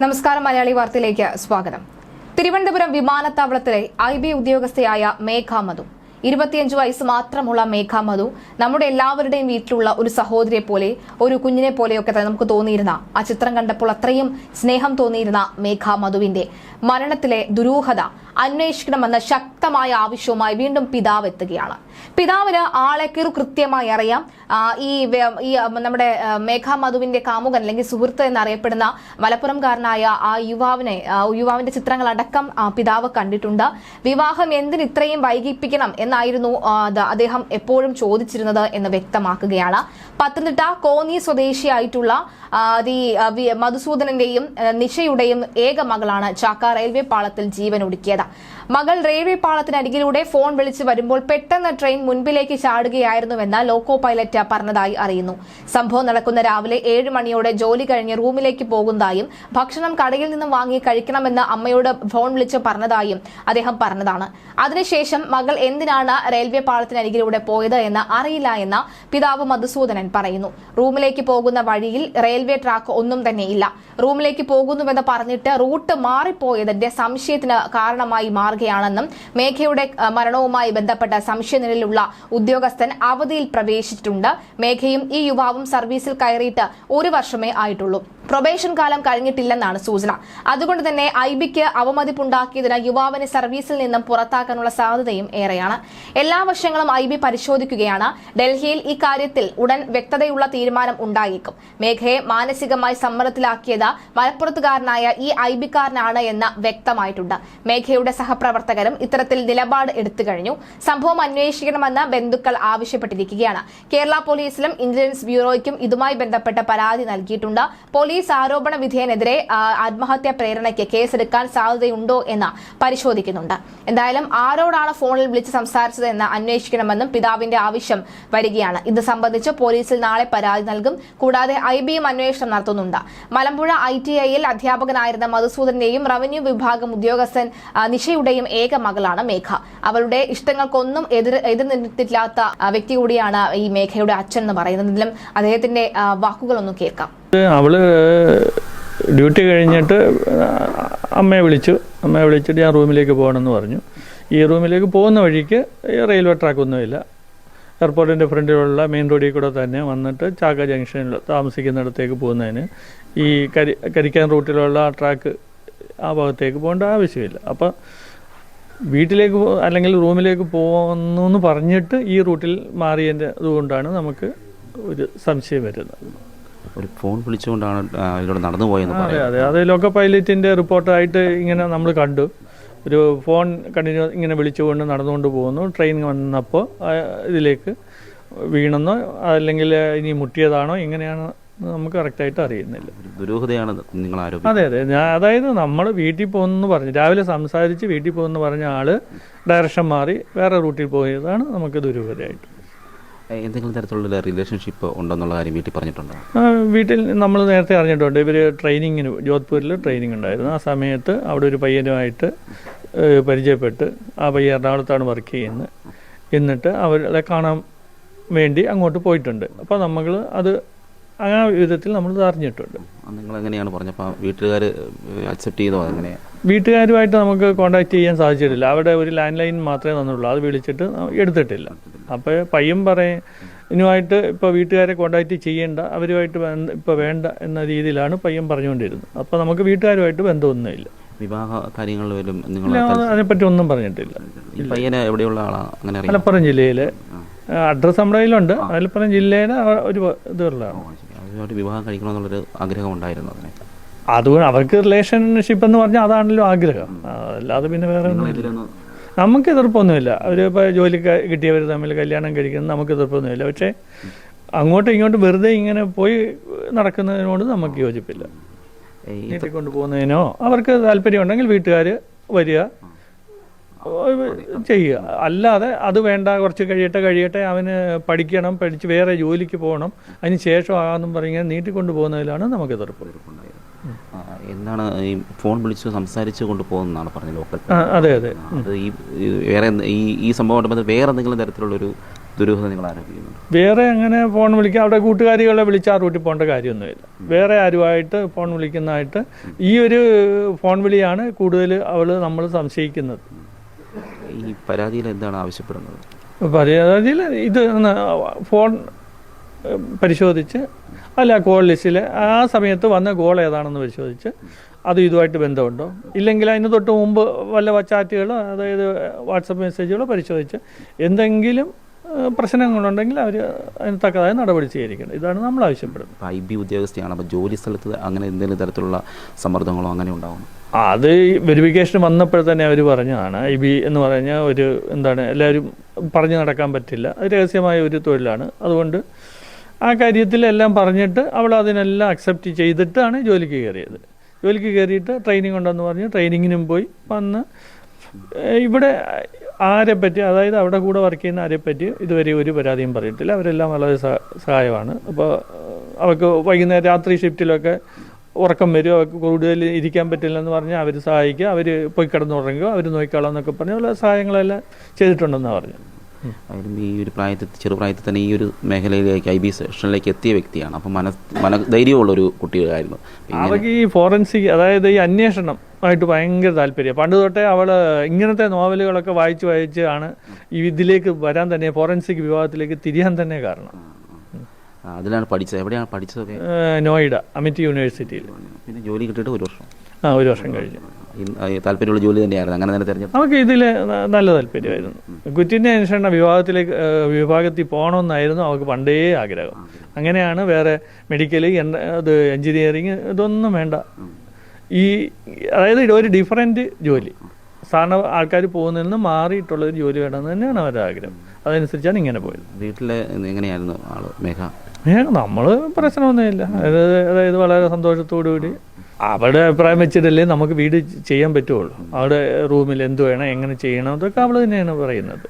നമസ്കാരം മലയാളി വാർത്തയിലേക്ക് സ്വാഗതം. തിരുവനന്തപുരം വിമാനത്താവളത്തിലെ ഐ ബി ഉദ്യോഗസ്ഥയായ മേഘാമധു ഇരുപത്തിയഞ്ച് വയസ്സ് മാത്രമുള്ള മേഘാമധു നമ്മുടെ എല്ലാവരുടെയും വീട്ടിലുള്ള ഒരു സഹോദരിയെ പോലെ ഒരു കുഞ്ഞിനെ പോലെയൊക്കെ തന്നെ നമുക്ക് തോന്നിയിരുന്ന ആ ചിത്രം കണ്ടപ്പോൾ അത്രയും സ്നേഹം തോന്നിയിരുന്ന മേഘാമധുവിന്റെ മരണത്തിലെ ദുരൂഹത അന്വേഷിക്കണമെന്ന ശക്തമായ ആവശ്യവുമായി വീണ്ടും പിതാവ് എത്തുകയാണ്. പിതാവിന് ആളെ കൃത്യമായി അറിയാം. ഈ ഈ നമ്മുടെ മേഘാ മധുവിന്റെ കാമുകൻ അല്ലെങ്കിൽ സുഹൃത്ത് എന്നറിയപ്പെടുന്ന മലപ്പുറംകാരനായ ആ യുവാവിനെ യുവാവിന്റെ ചിത്രങ്ങൾ അടക്കം പിതാവ് കണ്ടിട്ടുണ്ട്. വിവാഹം എന്തിന് ഇത്രയും വൈകിപ്പിക്കണം എന്നായിരുന്നു അദ്ദേഹം എപ്പോഴും ചോദിച്ചിരുന്നത് എന്ന് വ്യക്തമാക്കുകയാണ്. പത്തനംതിട്ട കോന്നി സ്വദേശിയായിട്ടുള്ള മധുസൂദനന്റെയും നിശയുടെയും ഏക മകളാണ് ചാക്ക റെയിൽവേ പാളത്തിൽ ജീവൻ ഒടുക്കിയത് മകൾ റെയിൽവേ പാളത്തിനരികിലൂടെ ഫോൺ വിളിച്ച് വരുമ്പോൾ പെട്ടെന്ന് ട്രെയിൻ മുൻപിലേക്ക് ചാടുകയായിരുന്നുവെന്ന് ലോക്കോ പൈലറ്റ് പറഞ്ഞതായി അറിയുന്നു. സംഭവം നടക്കുന്ന രാവിലെ ഏഴ് മണിയോടെ ജോലി കഴിഞ്ഞ് റൂമിലേക്ക് പോകുന്നതായും ഭക്ഷണം കടയിൽ നിന്നും വാങ്ങി കഴിക്കണമെന്ന് അമ്മയോട് ഫോൺ വിളിച്ച് പറഞ്ഞതായും അദ്ദേഹം പറഞ്ഞതാണ്. അതിനുശേഷം മകൾ എന്തിനാണ് റെയിൽവേ പാളത്തിനരികിലൂടെ പോയത് എന്ന് അറിയില്ല എന്ന് പിതാവ് മധുസൂദനൻ പറയുന്നു. റൂമിലേക്ക് പോകുന്ന വഴിയിൽ റെയിൽവേ ട്രാക്ക് ഒന്നും തന്നെ ഇല്ല റൂമിലേക്ക് പോകുന്നുവെന്ന് പറഞ്ഞിട്ട് റൂട്ട് മാറിപ്പോയതിന്റെ സംശയത്തിന് കാരണമായി മാറുകയാണെന്നും മേഘയുടെ മരണവുമായി ബന്ധപ്പെട്ട സംശയനിലയിലുള്ള ഉദ്യോഗസ്ഥൻ അവധിയിൽ പ്രവേശിച്ചിട്ടുണ്ട്. മേഘയും ഈ യുവാവും സർവീസിൽ കയറിയിട്ട് ഒരു വർഷമേ ആയിട്ടുള്ളൂ. പ്രൊബേഷൻ കാലം കഴിഞ്ഞിട്ടില്ലെന്നാണ് സൂചന. അതുകൊണ്ട് തന്നെ ഐബിക്ക് ബിക്ക് അവമതിപ്പുണ്ടാക്കിയതിന് യുവാവിനെ സർവീസിൽ നിന്നും പുറത്താക്കാനുള്ള സാധ്യതയും ഏറെയാണ്. എല്ലാ വശങ്ങളും ഐ ബി പരിശോധിക്കുകയാണ്. ഡൽഹിയിൽ ഇക്കാര്യത്തിൽ ഉടൻ വ്യക്തതയുള്ള തീരുമാനം ഉണ്ടായേക്കും. മേഘയെ മാനസികമായി സമ്മർദ്ദത്തിലാക്കിയത് മലപ്പുറത്തുകാരനായ ഈ ഐബിക്കാരനാണ് ബിക്കാരനാണ് എന്ന് വ്യക്തമായിട്ടുണ്ട്. മേഘയുടെ സഹപ്രവർത്തകരും ഇത്തരത്തിൽ നിലപാട് എടുത്തു കഴിഞ്ഞു. സംഭവം അന്വേഷിക്കണമെന്ന് ബന്ധുക്കൾ ആവശ്യപ്പെട്ടിരിക്കുകയാണ്. കേരള പോലീസിലും ഇന്റലിജൻസ് ബ്യൂറോയ്ക്കും ഇതുമായി ബന്ധപ്പെട്ട പരാതി നൽകിയിട്ടുണ്ട്. പോലീസ് ആരോപണ വിധേയനെതിരെ ആത്മഹത്യ പ്രേരണയ്ക്ക് കേസെടുക്കാൻ സാധ്യതയുണ്ടോ എന്ന് പരിശോധിക്കുന്നുണ്ട്. എന്തായാലും ആരോടാണ് ഫോണിൽ വിളിച്ച് സംസാരിച്ചത് എന്ന് അന്വേഷിക്കണമെന്നും പിതാവിന്റെ ആവശ്യം വരികയാണ്. ഇത് സംബന്ധിച്ച് പോലീസിൽ നാളെ പരാതി നൽകും. കൂടാതെ ഐ ബിയും അന്വേഷണം നടത്തുന്നുണ്ട്. മലമ്പുഴ ഐ ടി ഐയിൽ അധ്യാപകനായിരുന്ന മധുസൂദന്റെയും റവന്യൂ വിഭാഗം ഉദ്യോഗസ്ഥൻ നിഷയുടെയും ഏക മകളാണ് മേഘ. അവളുടെ ഇഷ്ടങ്ങൾക്കൊന്നും എതിർ എതിർന്നിട്ടില്ലാത്ത വ്യക്തി കൂടിയാണ് ഈ മേഘയുടെ അച്ഛൻ എന്ന് പറയുന്നതിലും അദ്ദേഹത്തിന്റെ വാക്കുകളൊന്നും കേൾക്കാം. അവൾ ഡ്യൂട്ടി കഴിഞ്ഞിട്ട് അമ്മയെ വിളിച്ചു. അമ്മയെ വിളിച്ചിട്ട് ഞാൻ റൂമിലേക്ക് പോകണമെന്ന് പറഞ്ഞു. ഈ റൂമിലേക്ക് പോകുന്ന വഴിക്ക് റെയിൽവേ ട്രാക്കൊന്നുമില്ല. എയർപോർട്ടിന്റെ ഫ്രണ്ടിലുള്ള മെയിൻ റോഡിൽ കൂടെ തന്നെ വന്നിട്ട് ചാക്ക ജംഗ്ഷനിൽ താമസിക്കുന്നിടത്തേക്ക് പോകുന്നതിന് ഈ കരി കരിക്കാൻ റൂട്ടിലുള്ള ട്രാക്ക് ആ ഭാഗത്തേക്ക് പോകേണ്ട ആവശ്യമില്ല. അപ്പം വീട്ടിലേക്ക് അല്ലെങ്കിൽ റൂമിലേക്ക് പോകുന്നു എന്ന് പറഞ്ഞിട്ട് ഈ റൂട്ടിൽ മാറിയതിന്റെ അതുകൊണ്ടാണ് നമുക്ക് ഒരു സംശയം വരുന്നത്. ഒരു ഫോൺ വിളിച്ചുകൊണ്ടാണ് ഇതിലൂടെ നടന്നു പോയെന്ന് അതെ അതെ. അത് ലോക്കോ പൈലറ്റിന്റെ റിപ്പോർട്ടായിട്ട് ഇങ്ങനെ നമ്മൾ കണ്ടു. ഒരു ഫോൺ കണ്ടിന്യൂ ഇങ്ങനെ വിളിച്ചുകൊണ്ട് നടന്നുകൊണ്ട് പോകുന്നു. ട്രെയിൻ വന്നപ്പോൾ ഇതിലേക്ക് വീണെന്നോ അല്ലെങ്കിൽ ഇനി മുട്ടിയതാണോ ഇങ്ങനെയാണ് നമുക്ക് കറക്റ്റായിട്ട് അറിയുന്നില്ല. ദുരൂഹതയാണ് നിങ്ങൾ അതെ അതെ. ഞാൻ അതായത് നമ്മൾ വീട്ടിൽ പോകുന്നു പറഞ്ഞു രാവിലെ സംസാരിച്ച് വീട്ടിൽ പോകുന്നു പറഞ്ഞ ആൾ ഡയറക്ഷൻ മാറി വേറെ റൂട്ടിൽ പോയതാണ് നമുക്ക് ദുരൂഹതയായിട്ട്. എന്തെങ്കിലും തരത്തിലുള്ള റിലേഷൻഷിപ്പ് ഉണ്ടെന്നുള്ള കാര്യം വീട്ടിൽ പറഞ്ഞിട്ടുണ്ട്? വീട്ടിൽ നമ്മൾ നേരത്തെ അറിഞ്ഞിട്ടുണ്ട്. ഇവർ ട്രെയിനിങ്ങിന് ജോധ്പൂരിൽ ട്രെയിനിങ് ഉണ്ടായിരുന്നു. ആ സമയത്ത് അവിടെ ഒരു പയ്യനുമായിട്ട് പരിചയപ്പെട്ട് ആ പയ്യൻ എറണാകുളത്താണ് വർക്ക് ചെയ്യുന്നത്. എന്നിട്ട് അവരെ കാണാൻ വേണ്ടി അങ്ങോട്ട് പോയിട്ടുണ്ട്. അപ്പോൾ നമ്മൾ അത് ആ വിധത്തിൽ നമ്മൾ അറിഞ്ഞിട്ടുണ്ട്. നിങ്ങൾ എങ്ങനെയാണ് പറഞ്ഞപ്പോൾ വീട്ടുകാർ അക്സെപ്റ്റ് ചെയ്തോ അതെങ്ങനെ വീട്ടുകാരുമായിട്ട് നമുക്ക് കോണ്ടാക്ട് ചെയ്യാൻ സാധിച്ചിട്ടില്ല. അവിടെ ഒരു ലാൻഡ് ലൈൻ മാത്രമേ തന്നുള്ളൂ. അത് വിളിച്ചിട്ട് എടുത്തിട്ടില്ല. അപ്പോൾ പയ്യൻ പറയും ഇനുമായിട്ട് ഇപ്പോൾ വീട്ടുകാരെ കോണ്ടാക്ട് ചെയ്യേണ്ട അവരുമായിട്ട് ഇപ്പോൾ വേണ്ട എന്ന രീതിയിലാണ് പയ്യൻ പറഞ്ഞുകൊണ്ടിരുന്നത്. അപ്പോൾ നമുക്ക് വീട്ടുകാരുമായിട്ട് ബന്ധമൊന്നുമില്ല. വിവാഹ കാര്യങ്ങളിൽ വരും നിങ്ങൾ അതിനെപ്പറ്റി ഒന്നും പറഞ്ഞിട്ടില്ല. പയ്യനെ എവിടെയുള്ള ആളാണ് അങ്ങനെ മലപ്പുറം ജില്ലയിലെ. അഡ്രസ്സ് നമ്മുടെ കയ്യിലുണ്ട് മലപ്പുറം ജില്ലയിലെ ഒരു ഇതുള്ളതാണ്. വിവാഹം കഴിക്കണമെന്നുള്ളൊരു ആഗ്രഹം ഉണ്ടായിരുന്നു അതിനെ. അതുകൊണ്ട് അവർക്ക് റിലേഷൻഷിപ്പ് എന്ന് പറഞ്ഞാൽ അതാണല്ലോ ആഗ്രഹം. അല്ലാതെ പിന്നെ വേറെ ഒന്നും നമുക്ക് എതിർപ്പൊന്നുമില്ല. അവർ ഇപ്പോൾ ജോലി കിട്ടിയവർ തമ്മിൽ കല്യാണം കഴിക്കുന്നത് നമുക്ക് എതിർപ്പൊന്നുമില്ല. പക്ഷേ അങ്ങോട്ടും ഇങ്ങോട്ടും വെറുതെ ഇങ്ങനെ പോയി നടക്കുന്നതിനോട് നമുക്ക് യോജിപ്പില്ല. നീട്ടി നീട്ടിക്കൊണ്ട് പോകുന്നതിനോ അവർക്ക് താല്പര്യം ഉണ്ടെങ്കിൽ വീട്ടുകാർ വരിക ചെയ്യുക. അല്ലാതെ അത് വേണ്ട കുറച്ച് കഴിയട്ടെ കഴിയട്ടെ അവന് പഠിക്കണം പഠിച്ച് വേറെ ജോലിക്ക് പോകണം അതിന് ശേഷം ആകാമെന്നും പറഞ്ഞാൽ നീട്ടിക്കൊണ്ട് പോകുന്നതിലാണ് നമുക്ക് എതിർപ്പ്. എന്താണ് ഈ ഫോൺ വിളിച്ച് സംസാരിച്ച് കൊണ്ട് പോകുന്നതാണ് പറഞ്ഞത് ലോക്കൽ അതെ അതെ. അത് ഈ വേറെ ഈ ഈ സംഭവമായിട്ട് വേറെ എന്തെങ്കിലും തരത്തിലുള്ളൊരു ദുരൂഹത നിങ്ങൾ ആരോപിക്കുന്നുണ്ട്? വേറെ അങ്ങനെ ഫോൺ വിളിക്കുക അവിടെ കൂട്ടുകാരികളെ വിളിച്ച് ആ റൂട്ടിൽ പോകേണ്ട കാര്യമൊന്നുമില്ല. വേറെ ആരുമായിട്ട് ഫോൺ വിളിക്കുന്നതായിട്ട് ഈ ഒരു ഫോൺ വിളിയാണ് കൂടുതൽ അവൾ നമ്മൾ സംശയിക്കുന്നത്. ഈ പരാതിയിൽ എന്താണ് ആവശ്യപ്പെടുന്നത്? പരാതിയിൽ ഇത് ഫോൺ പരിശോധിച്ച് അല്ല കോൾ ലിസ്റ്റിൽ ആ സമയത്ത് വന്ന ഗോൾ ഏതാണെന്ന് പരിശോധിച്ച് അത് ഇതുമായിട്ട് ബന്ധമുണ്ടോ? ഇല്ലെങ്കിൽ അതിന് തൊട്ട് മുമ്പ് വല്ല ചാറ്റുകളോ അതായത് വാട്സപ്പ് മെസ്സേജുകളോ പരിശോധിച്ച് എന്തെങ്കിലും പ്രശ്നങ്ങളുണ്ടെങ്കിൽ അവർ അതിന് തക്കതായ നടപടി സ്വീകരിക്കണം. ഇതാണ് നമ്മൾ ആവശ്യപ്പെടുന്നത്. ഐ ബി ഉദ്യോഗസ്ഥയാണ്. അപ്പോൾ ജോലി സ്ഥലത്ത് അങ്ങനെ എന്തെങ്കിലും തരത്തിലുള്ള സമ്മർദ്ദങ്ങളോ അങ്ങനെ ഉണ്ടാവും ആ, അത് വെരിഫിക്കേഷൻ വന്നപ്പോൾ തന്നെ അവർ പറഞ്ഞതാണ്. ഐ ബി എന്ന് പറഞ്ഞാൽ ഒരു എന്താണ് എല്ലാവരും പറഞ്ഞു നടക്കാൻ പറ്റില്ല. അത് രഹസ്യമായ ഒരു തൊഴിലാണ്. അതുകൊണ്ട് ആ കാര്യത്തിലെല്ലാം പറഞ്ഞിട്ട് അവൾ അതിനെല്ലാം അക്സെപ്റ്റ് ചെയ്തിട്ടാണ് ജോലിക്ക് കയറിയത്. ജോലിക്ക് കയറിയിട്ട് ട്രെയിനിങ് ഉണ്ടെന്ന് പറഞ്ഞ് ട്രെയിനിങ്ങിനും പോയി വന്ന് ഇവിടെ ആരെ പറ്റി അതായത് അവിടെ കൂടെ വർക്ക് ചെയ്യുന്ന ആരെ പറ്റി ഇതുവരെ ഒരു പരാതിയും പറഞ്ഞിട്ടില്ല. അവരെല്ലാം വളരെ സഹായമാണ്. അപ്പോൾ അവർക്ക് വൈകുന്നേരം രാത്രി ഷിഫ്റ്റിലൊക്കെ ഉറക്കം വരും. അവർക്ക് കൂടുതൽ ഇരിക്കാൻ പറ്റില്ലെന്ന് പറഞ്ഞാൽ അവർ സഹായിക്കുക. അവർ പോയി കിടന്നുറങ്ങുക. അവർ നോക്കിക്കോളാം എന്നൊക്കെ പറഞ്ഞ് വളരെ സഹായങ്ങളെല്ലാം ചെയ്തിട്ടുണ്ടെന്നാണ് പറഞ്ഞു ആയാലും ഈ ഒരു പ്രായത്തിൽ ചെറുപ്രായത്തിൽ തന്നെ ഈ ഒരു മേഖലയിലേക്ക് ഐ ബി സെക്ഷനിലേക്ക് എത്തിയ വ്യക്തിയാണ്. അപ്പം മന മന ധൈര്യമുള്ളൊരു കുട്ടിയായിരുന്നു. അവർക്ക് ഈ ഫോറൻസിക് അതായത് ഈ അന്വേഷണം ആയിട്ട് ഭയങ്കര താല്പര്യം പണ്ട് തൊട്ടേ അവൾ ഇങ്ങനത്തെ നോവലുകളൊക്കെ വായിച്ച് വായിച്ച് ആണ് ഈ ഇതിലേക്ക് വരാൻ തന്നെ ഫോറൻസിക് വിഭാഗത്തിലേക്ക് തിരിയാൻ തന്നെ കാരണം. അതിലാണ് പഠിച്ചത്. എവിടെയാണ് പഠിച്ചതൊക്കെ നോയിഡ അമിറ്റി യൂണിവേഴ്സിറ്റിയിൽ. പിന്നെ ജോലി കിട്ടിയിട്ട് ഒരു വർഷം. ആ ഒരു വർഷം കഴിഞ്ഞു. താല്പര്യമുള്ള ജോലി തന്നെയായിരുന്നു. അങ്ങനെ തന്നെ തിരഞ്ഞെടുത്തു നമുക്ക് ഇതിൽ നല്ല താല്പര്യമായിരുന്നു. കുറ്റിന്റെ അന്വേഷണ വിഭാഗത്തിലേക്ക് വിഭാഗത്തിൽ പോകണമെന്നായിരുന്നു അവർക്ക് പണ്ടേ ആഗ്രഹം. അങ്ങനെയാണ് വേറെ മെഡിക്കൽ അത് എഞ്ചിനീയറിങ് ഇതൊന്നും വേണ്ട. ഈ അതായത് ഒരു ഡിഫറെന്റ് ജോലി. സാധാരണ ആൾക്കാർ പോകുന്നതിൽ നിന്ന് മാറിയിട്ടുള്ള ഒരു ജോലി വേണമെന്ന് തന്നെയാണ് അവരുടെ ആഗ്രഹം. അതനുസരിച്ചാണ് ഇങ്ങനെ പോയത്. വീട്ടിൽ എങ്ങനെയായിരുന്നു ആൾ? മേഘ? മേഘ നമ്മൾ പ്രശ്നമൊന്നുമില്ല. അതായത് അതായത് വളരെ സന്തോഷത്തോടു കൂടി അവളുടെ അഭിപ്രായം വെച്ചിട്ടല്ലേ നമുക്ക് വീട് ചെയ്യാൻ പറ്റുള്ളൂ. അവിടെ റൂമിൽ എന്ത് വേണം എങ്ങനെ ചെയ്യണം അതൊക്കെ അവൾ തന്നെയാണ് പറയുന്നത്.